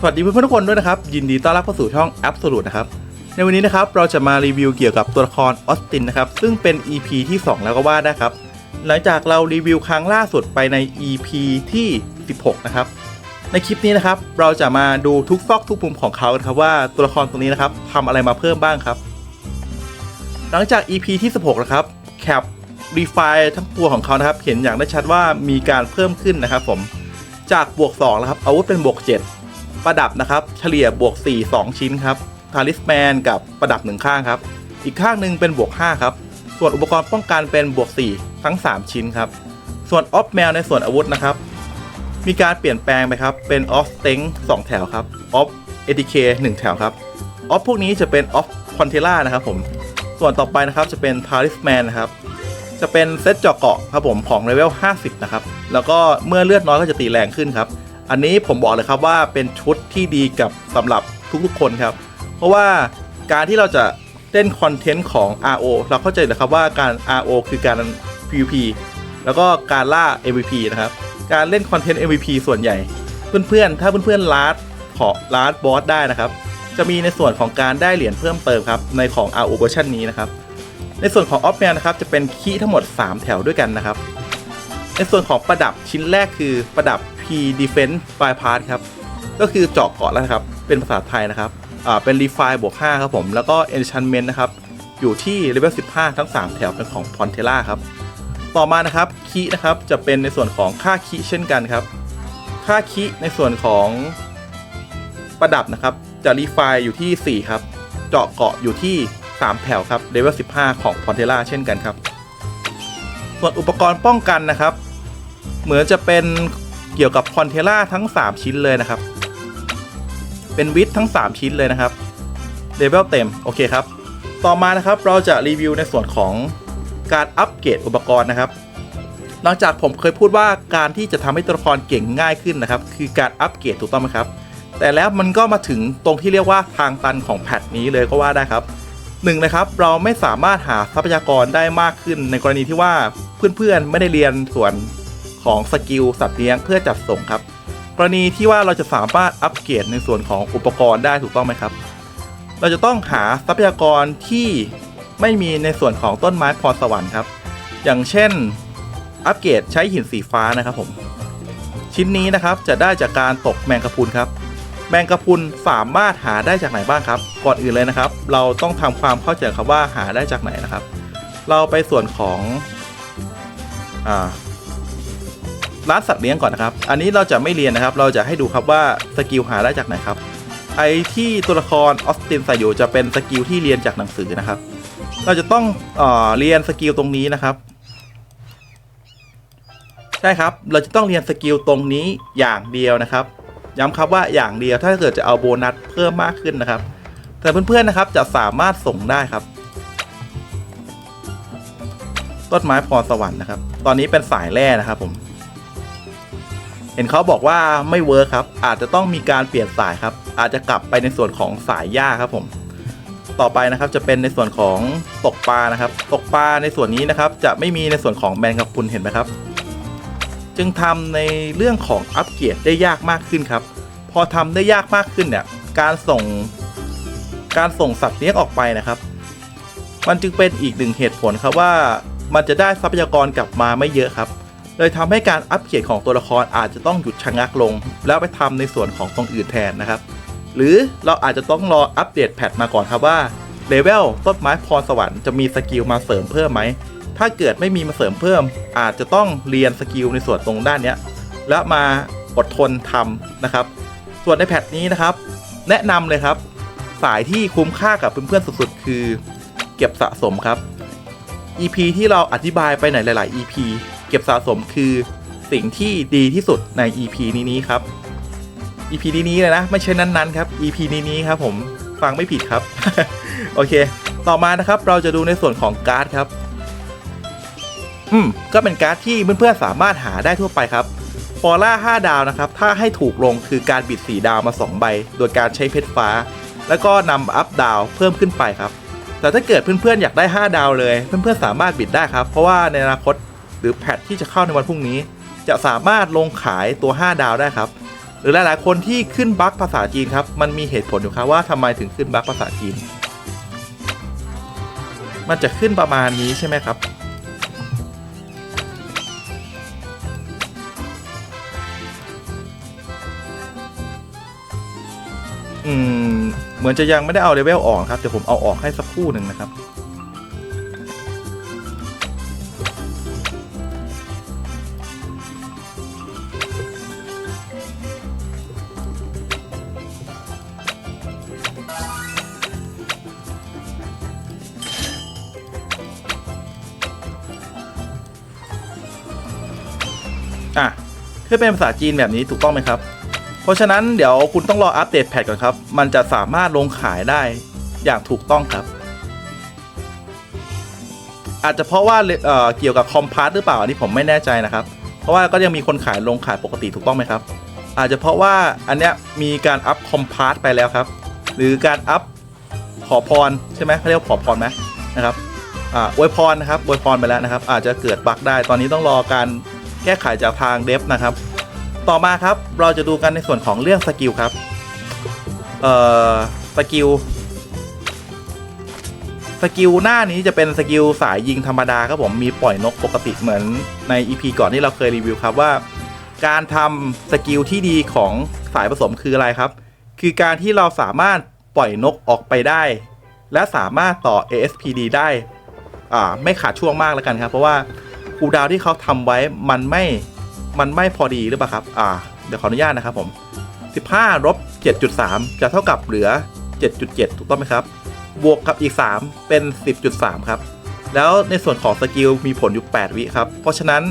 สวัสดีเพื่อนๆทุกคนด้วยนะครับ ยินดีต้อนรับเข้าสู่ช่อง Absolute นะครับ ในวันนี้นะครับเราจะมารีวิวเกี่ยวกับตัวละครออสตินนะครับ ซึ่งเป็น EP ที่ 2 แล้วก็ว่าได้ครับ หลังจากเรารีวิวครั้งล่าสุดไปใน EP ที่ 16 นะครับ ในคลิปนี้นะครับเราจะมาดูทุกซอกทุกมุมของเขาครับว่าตัวละครตัวนี้นะครับทำอะไรมาเพิ่มบ้างครับ หลังจาก EP ที่ 16 นะครับแคปรีไฟทั้งตัวของเขานะครับ เห็นอย่างได้ชัดว่ามีการเพิ่มขึ้นนะครับ ผมจากบวก2นะครับอาวุธเป็นบวก 7 ประดับนะครับ เฉลี่ยบวก 4 2 ชิ้นครับทาริสแมนกับประดับหนึ่งข้างครับ อีกข้างหนึ่งเป็นบวก 5 ครับ ส่วนอุปกรณ์ป้องกันเป็นบวก 4 ทั้ง 3 ชิ้นครับ ส่วนออฟแมวในส่วนอาวุธนะครับ มีการเปลี่ยนแปลงไปครับ เป็นออฟสเต็ง2แถวครับ ออฟเอทีเค1แถวครับ ออฟพวกนี้จะเป็นออฟคอนเทล่านะครับผม ส่วนต่อไปนะครับจะเป็นทาริสแมนนะครับจะเป็นเซตเจาะเกาะครับผมของเลเวล 50 นะครับ แล้วก็เมื่อเลือดน้อยก็จะตีแรงขึ้นครับ อันนี้ผมบอกเลยครับว่าเป็นชุดที่ดีกับสำหรับทุกๆคนครับ เพราะว่าการที่เราจะเล่นคอนเทนต์ของ RO เราเข้าใจเลยครับว่าการ RO คือการ PVP แล้วก็การล่า MVP นะครับ การเล่นคอนเทนต์ MVP ส่วนใหญ่ เพื่อนๆ ถ้าเพื่อนๆลาดขอลาดบอสได้นะครับ จะมีในส่วนของการได้เหรียญเพิ่มเติมครับ ในของ RO เวอร์ชันนี้นะครับ ในส่วนของออฟแมนนะครับ จะเป็นคีย์ทั้งหมด 3 แถวด้วยกันนะครับ ในส่วนของประดับชิ้นแรกคือประดับ P Defense Bypass ครับ ก็คือเจาะเกาะแล้วครับ เป็นภาษาไทยนะครับ อ่า เป็น Refine บวก 5 ครับผม แล้วก็ Enchantment นะครับ อยู่ที่เลเวล 15 ทั้ง 3 แถวเป็นของ p o n t e l l a ครับ ต่อมานะครับคีนะครับ จะเป็นในส่วนของค่าคีเช่นกันครับ ค่าคีในส่วนของประดับนะครับ จะ Refine อยู่ที่ 4 ครับ เจาะเกาะอยู่ที่ 3 แถวครับเลเวล 15 ของ p o n t e l l a เช่นกันครับ ส่วนอุปกรณ์ป้องกันนะครับ เหมือนจะเป็น เกี่ยวกับคอนเทล่าทั้ง 3 ชิ้นเลยนะครับ เป็นวิททั้ง 3 ชิ้นเลยนะครับเลเวลเต็ม โอเคครับ ต่อมานะครับเราจะรีวิวในส่วนของการอัปเกรดอุปกรณ์นะครับ หลังจากผมเคยพูดว่าการที่จะทำให้ตัวละครเก่งง่ายขึ้นนะครับ คือการอัปเกรดถูกต้องไหมครับ แต่แล้วมันก็มาถึงตรงที่เรียกว่าทางตันของแพทนี้เลยก็ว่าได้ครับหนึ่งนะครับเราไม่สามารถหาทรัพยากรได้มากขึ้นในกรณีที่ว่าเพื่อนๆไม่ได้เรียนส่วน ของสกิลสัตว์เลี้ยงเพื่อจัดส่งครับ กรณีที่ว่าเราจะสามารถอัปเกรดในส่วนของอุปกรณ์ได้ถูกต้องไหมครับ เราจะต้องหาทรัพยากรที่ไม่มีในส่วนของต้นไม้พรสวรรค์ครับ อย่างเช่น อัปเกรดใช้หินสีฟ้านะครับผม ชิ้นนี้นะครับจะได้จากการตกแมงกะพรุนครับ แมงกะพรุนสามารถหาได้จากไหนบ้างครับ ก่อนอื่นเลยนะครับ เราต้องทำความเข้าใจครับว่าหาได้จากไหนนะครับ เราไปส่วนของอ่า ร้านสัตว์เลี้ยงก่อนนะครับ อันนี้เราจะไม่เรียนนะครับ เราจะให้ดูครับว่าสกิลหาได้จากไหนครับ ไอที่ตัวละครออสตินใส่อยู่จะเป็นสกิลที่เรียนจากหนังสือนะครับ เราจะต้องเออเรียนสกิลตรงนี้นะครับ ใช่ครับ เราจะต้องเรียนสกิลตรงนี้อย่างเดียวนะครับ ย้ำครับว่าอย่างเดียว ถ้าเกิดจะเอาโบนัสเพิ่มมากขึ้นนะครับ แต่เพื่อนๆนะครับจะสามารถส่งได้ครับต้นไม้พรสวรรค์นะครับ ตอนนี้เป็นสายแร่นะครับผม เห็นเขาบอกว่าไม่เวิร์คครับ อาจจะต้องมีการเปลี่ยนสายครับ อาจจะกลับไปในส่วนของสายหญ้าครับผม ต่อไปนะครับจะเป็นในส่วนของตกปลานะครับ ตกปลาในส่วนนี้นะครับ จะไม่มีในส่วนของแมงกะพรุนเห็นไหมครับ จึงทำในเรื่องของอัปเกรดได้ยากมากขึ้นครับ พอทำได้ยากมากขึ้นเนี่ย การส่งการส่งสัตว์เลี้ยงออกไปนะครับ มันจึงเป็นอีกหนึ่งเหตุผลครับว่ามันจะได้ทรัพยากรกลับมาไม่เยอะครับ เลยทำให้การอัปเกรดของตัวละครอาจจะต้องหยุดชะงักลง แล้วไปทำในส่วนของตรงอื่นแทนนะครับ หรือเราอาจจะต้องรออัปเดตแพทมาก่อนครับว่าเลเวลต้นไม้พรสวรรค์จะมีสกิลมาเสริมเพิ่มไหม ถ้าเกิดไม่มีมาเสริมเพิ่ม อาจจะต้องเรียนสกิลในส่วนตรงด้านนี้แล้วมาอดทนทำนะครับ ส่วนในแพทนี้นะครับ แนะนำเลยครับ สายที่คุ้มค่ากับเพื่อนๆสุดๆ คือ เก็บสะสมครับ EP ที่เราอธิบายไปในหลาย ๆ EP เก็บสะสมคือสิ่งที่ดีที่สุดใน EP นี้นี้ครับ EP นี้นี้เลยนะ ไม่ใช่นั้นๆครับ EP นี้นี้ครับผมฟังไม่ผิดครับ โอเค ต่อมานะครับเราจะดูในส่วนของการ์ดครับ อืม ก็เป็นการ์ดที่เพื่อนๆสามารถหาได้ทั่วไปครับฟอร่า 5 ดาวนะครับ ถ้าให้ถูกลงคือการบิด 4 ดาวมา 2 ใบ โดยการใช้เพชรฟ้า แล้วก็นำอัพดาวเพิ่มขึ้นไปครับ แต่ถ้าเกิดเพื่อนๆอยากได้ 5 ดาวเลย เพื่อนๆสามารถบิดได้ครับ เพราะว่าในอนาคต หรือแพทที่จะเข้าในวันพรุ่งนี้ จะสามารถลงขายตัว 5 ดาวได้ครับ หรือหลาย ๆ คนที่ขึ้นบั๊กภาษาจีนครับ มันมีเหตุผลอยู่ครับว่าทำไมถึงขึ้นบั๊กภาษาจีน มันจะขึ้นประมาณนี้ใช่ไหมครับอืมเหมือนจะยังไม่ได้เอาเลเวลออกครับเดี๋ยวผมเอาออกให้สักครู่หนึ่งนะครับะขึ้นเป็นภาษาจีนแบบนี้ถูกต้องไหมครับ เพราะฉะนั้นเดี๋ยวคุณต้องรออัปเดตแพทก่อนครับ มันจะสามารถลงขายได้อย่างถูกต้องครับ อาจจะเพราะว่าเเกี่ยวกับคอมพาร์ตหรือเปล่าอันนี้ผมไม่แน่ใจนะครับ เพราะว่าก็ยังมีคนขายลงขายปกติถูกต้องไหมครับ อาจจะเพราะว่าอันเนี้ยมีการอัพคอมพาร์ตไปแล้วครับ หรือการอัพขอพรใช่ไหมเขาเรียกขอพรไหมนะครับอ่าอวยพรนะครับอวยพรไปแล้วนะครับ อาจจะเกิดบั๊กได้ตอนนี้ต้องรอการ แก้ไขจากทางเดฟนะครับ ต่อมาครับเราจะดูกันในส่วนของเรื่องสกิลครับ เอ่อสกิลสกิลหน้านี้จะเป็นสกิลสายยิงธรรมดาครับผมมีปล่อยนกปกติเหมือนใน EP ก่อนที่เราเคยรีวิวครับว่า การทำสกิลที่ดีของสายผสมคืออะไรครับ คือการที่เราสามารถปล่อยนกออกไปได้ และสามารถต่อ ASPD ได้ อ่า ไม่ขาดช่วงมากแล้วกันครับ เพราะว่า คูลดาวที่เขาทำไว้มันไม่มันไม่พอดีหรือเปล่าครับ อ่า เดี๋ยวขออนุญาตนะครับผม 15ลบ7.3 จะเท่ากับเหลือ 7.7 ถูกต้องไหมครับ บวกกับอีก 3 เป็น 10.3 ครับ แล้วในส่วนของสกิลมีผลอยู่ 8 วิครับ เพราะฉะนั้น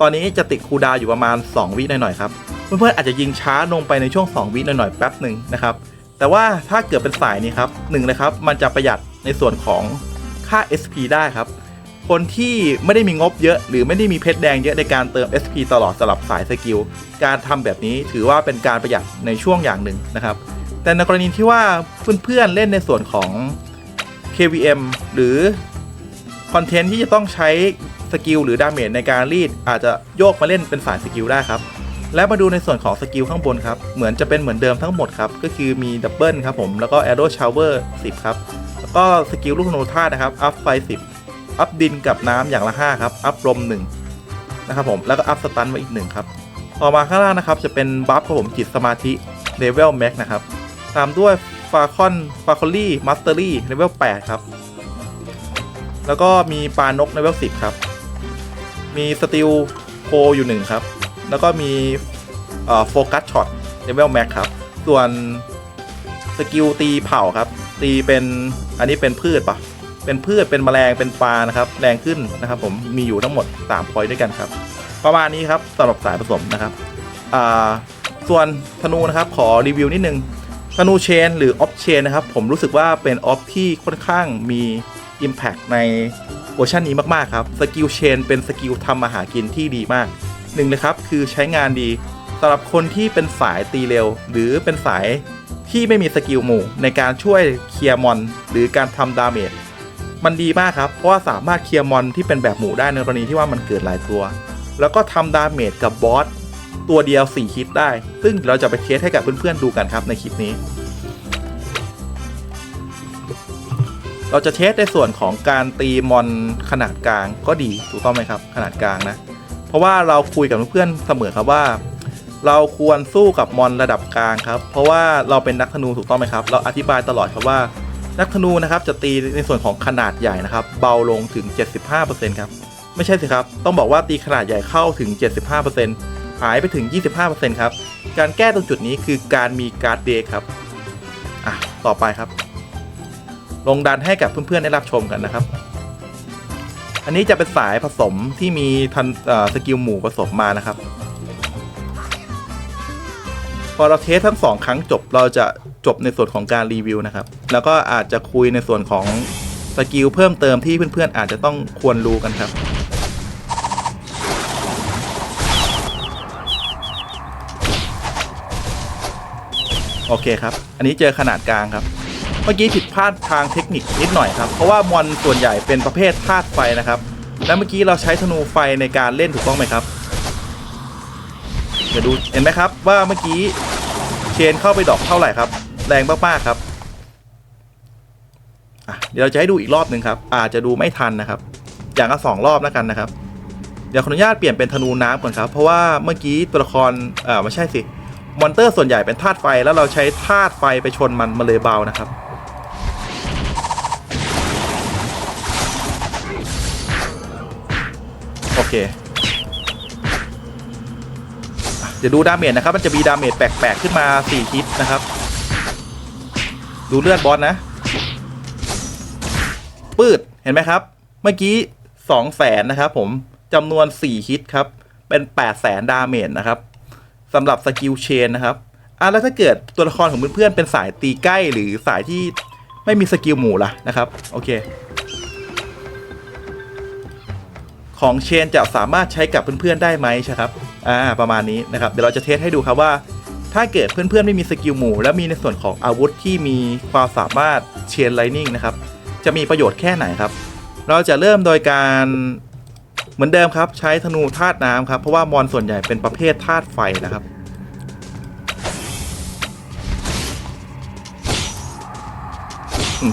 ตอนนี้จะติดคูดาวอยู่ประมาณ 2 วิหน่อยๆครับ เพื่อนๆอาจจะยิงช้าลงไปในช่วง 2 วิหน่อยๆแป๊บหนึ่งนะครับ แต่ว่าถ้าเกิดเป็นสายนี้ครับหนึ่งเลยครับ มันจะประหยัดในส่วนของค่า SP ได้ครับ คนที่ไม่ได้มีงบเยอะ หรือไม่ได้มีเพชรแดงเยอะในการเติม SP ตลอดสลับสายสกิล การทำแบบนี้ถือว่าเป็นการประหยัดในช่วงอย่างหนึ่งนะครับ แต่ในกรณีที่ว่าเพื่อนๆเล่นในส่วนของ KVM หรือคอนเทนต์ที่จะต้องใช้สกิลหรือดาเมจในการรีด อาจจะโยกมาเล่นเป็นสายสกิลได้ครับ และมาดูในส่วนของสกิลข้างบนครับ เหมือนจะเป็นเหมือนเดิมทั้งหมดครับ ก็คือมีดับเบิลครับผม แล้วก็ Arrow Shower 10 ครับ แล้วก็สกิลลูกธนูธาตุนะครับ อัพไฟ10 อัพดินกับน้ำอย่างละ 5 ครับ อัพลม1นะครับผม แล้วก็อัพสตันไว้อีก 1 ครับ ต่อมาข้างล่างนะครับ จะเป็นบัฟครับผมจิตสมาธิเลเวลแม็กนะครับ ตามด้วยฟาคอนฟาคอลี่มาสเตอรี่เลเวล8ครับ แล้วก็มีปานกเลเวล10 ครับ มีสติลโคอยู่ 1 ครับ แล้วก็มีโฟกัสช็อตเลเวลแม็กครับ ส่วนสกิลตีเผาครับ ตีเป็นอันนี้เป็นพืชปะ เป็นพืชเป็นแมลงเป็นปลานะครับแรงขึ้นนะครับ ผมมีอยู่ทั้งหมด3พอยต์ด้วยกันครับ ประมาณนี้ครับสำหรับสายผสมนะครับส่วนธนูนะครับขอรีวิวนิดนึงธนูเชนหรือออฟเชนนะครับ ผมรู้สึกว่าเป็นออฟที่ค่อนข้างมี Impact ในเวอร์ชันนี้มาก ๆ ครับ สกิลเชนเป็นสกิลทำมาหากินที่ดีมากหนึ่งเลยครับ คือใช้งานดีสำหรับคนที่เป็นสายตีเร็ว หรือเป็นสายที่ไม่มีสกิลหมู่ในการช่วยเคลียร์มอน หรือการทำดาเมจ มันดีมากครับ เพราะว่าสามารถเคลียร์มอนที่เป็นแบบหมู่ได้ในกรณีที่ว่ามันเกิดหลายตัว แล้วก็ทำดาเมจกับบอสตัวเดียว4ฮิตได้ ซึ่งเราจะไปเทสให้กับเพื่อนๆดูกันครับในคลิปนี้ เราจะเทสในส่วนของการตีมอนขนาดกลางก็ดีถูกต้องไหมครับ ขนาดกลางนะ เพราะว่าเราคุยกับเพื่อนๆเสมอครับว่า เราควรสู้กับมอนระดับกลางครับ เพราะว่าเราเป็นนักธนูถูกต้องไหมครับ เราอธิบายตลอดครับว่า นักธนูนะครับจะตีในส่วนของขนาดใหญ่นะครับ เบาลงถึง 75%ครับไม่ใช่สิครับ ต้องบอกว่าตีขนาดใหญ่เข้าถึง 75%หายไปถึง 25%ครับการแก้ตรงจุดนี้คือการมีการ์ดเดย์ครับอะต่อไปครับ ลงดันให้กับเพื่อนๆได้รับชมกันนะครับ อันนี้จะเป็นสายผสมที่มีทันสกิลหมู่ผสมมานะครับ พอเราเทสทั้งสองครั้งจบเราจะจบในส่วนของการรีวิวนะครับ แล้วก็อาจจะคุยในส่วนของสกิลเพิ่มเติมที่เพื่อนๆอาจจะต้องควรรู้กันครับ โอเคครับ อันนี้เจอขนาดกลางครับ เมื่อกี้ผิดพลาดทางเทคนิคนิดหน่อยครับ เพราะว่ามอนส่วนใหญ่เป็นประเภทธาตุไฟนะครับ และเมื่อกี้เราใช้ธนูไฟในการเล่นถูกต้องไหมครับ เดี๋ยวดูเห็นไหมครับว่าเมื่อกี้เชนเข้าไปดอกเท่าไหร่ครับ แรงมากๆครับ เดี๋ยวเราจะให้ดูอีกรอบหนึ่งครับ อาจจะดูไม่ทันนะครับ อย่างละสองรอบแล้วกันนะครับ เดี๋ยวขออนุญาตเปลี่ยนเป็นธนูน้ำก่อนครับ เพราะว่าเมื่อกี้ตัวละครเอ่อไม่ใช่สิ มอนเตอร์ส่วนใหญ่เป็นธาตุไฟ แล้วเราใช้ธาตุไฟไปชนมันมาเลยเบานะครับโอเคเดี๋ยวดูดาเมจนะครับ มันจะมีดาเมจแปลกๆ ขึ้นมา 4 ฮิตนะครับ ดูเลือดบอสนะ ปืดเห็นไหมครับ เมื่อกี้2แสนนะครับผมจำนวน4ฮิตครับ เป็น8แสนดาเมจนะครับสำหรับสกิลเชนนะครับอะแล้วถ้าเกิดตัวละครของเพื่อนๆเป็นสายตีใกล้หรือสายที่ไม่มีสกิลหมู่ล่ะนะครับ โอเค ของเชนจะสามารถใช้กับเพื่อนๆได้ไหมใช่ครับอ่าประมาณนี้นะครับเดี๋ยวเราจะเทสให้ดูครับว่า ถ้าเกิดเพื่อนๆไม่มีสกิลหมู่ แล้วมีในส่วนของอาวุธที่มีความสามารถเชนไลนิ่งนะครับ จะมีประโยชน์แค่ไหนครับ เราจะเริ่มโดยการเหมือนเดิมครับ ใช้ธนูธาตุน้ำครับ เพราะว่ามอนส่วนใหญ่เป็นประเภทธาตุไฟนะครับ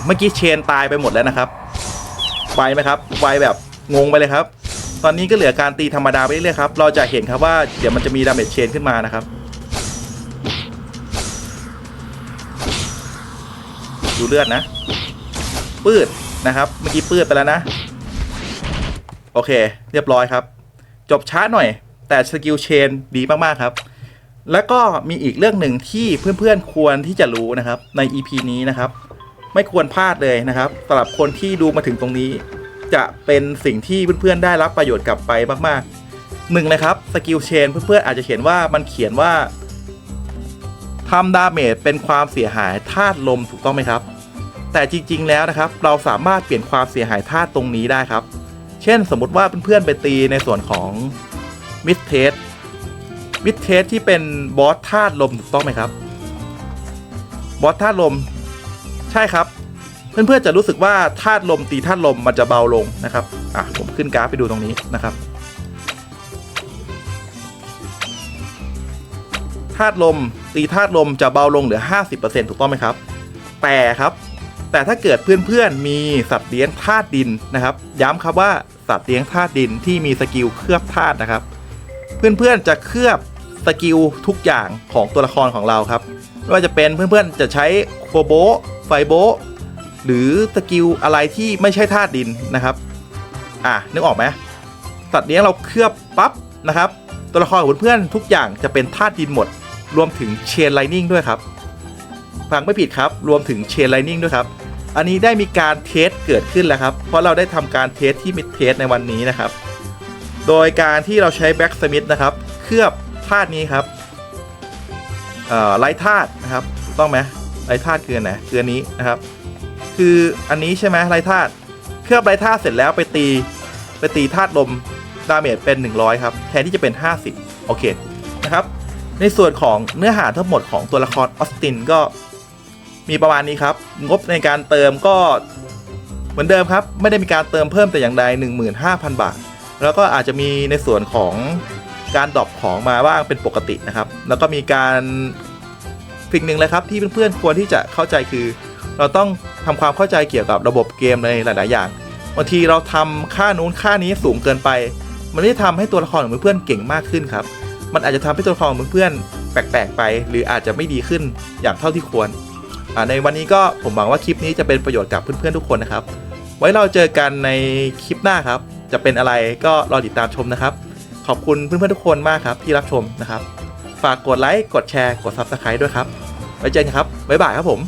เมื่อกี้เชนตายไปหมดแล้วนะครับไวไหมครับไวแบบงงไปเลยครับ ตอนนี้ก็เหลือการตีธรรมดาไปเรื่อยๆครับ เราจะเห็นครับว่าเดี๋ยวมันจะมีดาเมจเชนขึ้นมานะครับ ดูเลือดนะ ปืดนะครับ เมื่อกี้ปืดไปแล้วนะ โอเค เรียบร้อยครับ จบช้าหน่อย แต่สกิลเชนดีมาก ๆ ครับ แล้วก็มีอีกเรื่องหนึ่งที่เพื่อน ๆ ควรที่จะรู้นะครับ ใน EP นี้นะครับ ไม่ควรพลาดเลยนะครับสำหรับคนที่ดูมาถึงตรงนี้ จะเป็นสิ่งที่เพื่อนๆได้รับประโยชน์กลับไปมากๆหนึ่งนะครับสกิลเชนเพื่อนๆอาจจะเห็นว่ามันเขียนว่าทำดาเมจเป็นความเสียหายธาตุลมถูกต้องไหมครับ แต่จริงๆแล้วนะครับ เราสามารถเปลี่ยนความเสียหายธาตุตรงนี้ได้ครับ เช่นสมมติว่าเพื่อนๆไปตีในส่วนของมิดเทสมิดเทสที่เป็นบอสธาตุลมถูกต้องไหมครับ บอสธาตุลม ใช่ครับ เพื่อนๆจะรู้สึกว่าธาตุลมตีธาตุลมมันจะเบาลงนะครับอะผมขึ้นกราฟไปดูตรงนี้นะครับธาตุลมตีธาตุลมจะเบาลงเหลือ 50%ถูกต้องไหมครับ แต่ครับ แต่ถ้าเกิดเพื่อนๆมีสัตว์เลี้ยงธาตุดินนะครับ ย้ำครับว่าสัตว์เลี้ยงธาตุดินที่มีสกิลเคลือบธาตุนะครับ เพื่อนๆจะเคลือบสกิลทุกอย่างของตัวละครของเราครับไม่ว่าจะเป็นเพื่อนๆจะใช้โคโบไฟโบหรือสกิลอะไรที่ไม่ใช่ธาตุดินนะครับ อะนึกออกไหมสัตว์เลี้ยงเราเคลือบปั๊บนะครับ ตัวละครของเพื่อนๆทุกอย่างจะเป็นธาตุดินหมด รวมถึงเชนไลนิ่งด้วยครับ ฟังไม่ผิดครับ รวมถึงเชนไลนิ่งด้วยครับ อันนี้ได้มีการเทสเกิดขึ้นแล้วครับ เพราะเราได้ทำการเทสที่มิดเทสในวันนี้นะครับ โดยการที่เราใช้แบ็กสมิธนะครับ เคลือบธาตุนี้ครับเอ่อไร้ธาตุนะครับต้องไหมไร้ธาตุคือนไหนคืออันนี้นะครับ คืออันนี้ใช่ไหมไร้ธาตุเคลือบไร้ธาตุเสร็จแล้วไปตีไปตีธาตุลมดาเมจเป็น 100 ครับ แทนที่จะเป็น 50 โอเค นะครับ ในส่วนของเนื้อหาทั้งหมดของตัวละครออสตินก็ มีประมาณนี้ครับ งบในการเติมก็เหมือนเดิมครับ ไม่ได้มีการเติมเพิ่มแต่อย่างใด 15,000 บาท แล้วก็อาจจะมีในส่วนของการดรอปของมาบ้างเป็นปกตินะครับ แล้วก็มีการสิ่งหนึ่งเลยครับที่เพื่อนๆควรที่จะเข้าใจคือ เราต้องทำความเข้าใจเกี่ยวกับระบบเกมในหลาย ๆ อย่างบางทีเราทำค่านู้นค่านี้สูงเกินไป มันไม่ได้ทำให้ตัวละครของเพื่อนๆเก่งมากขึ้นครับ มันอาจจะทำให้ตัวละครของเพื่อนๆแปลก ๆ ไป หรืออาจจะไม่ดีขึ้นอย่างเท่าที่ควร ในวันนี้ก็ผมหวังว่าคลิปนี้จะเป็นประโยชน์กับเพื่อนๆทุกคนนะครับ ไว้เราเจอกันในคลิปหน้าครับ จะเป็นอะไรก็รอติดตามชมนะครับ ขอบคุณเพื่อนๆทุกคนมากครับที่รับชมนะครับ ฝากกดไลค์กดแชร์กด Subscribe ด้วยครับ ไว้เจอกันครับบ๊ายบายครับผม